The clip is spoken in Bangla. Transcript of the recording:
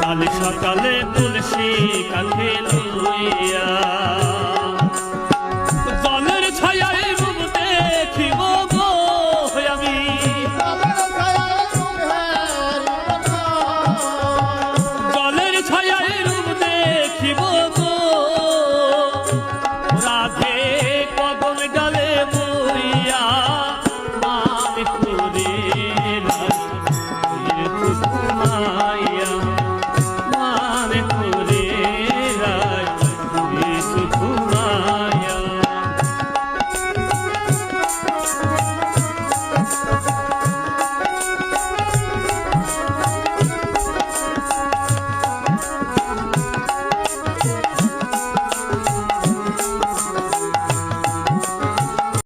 কাল সকালে তুলসী কাঠে লইয়া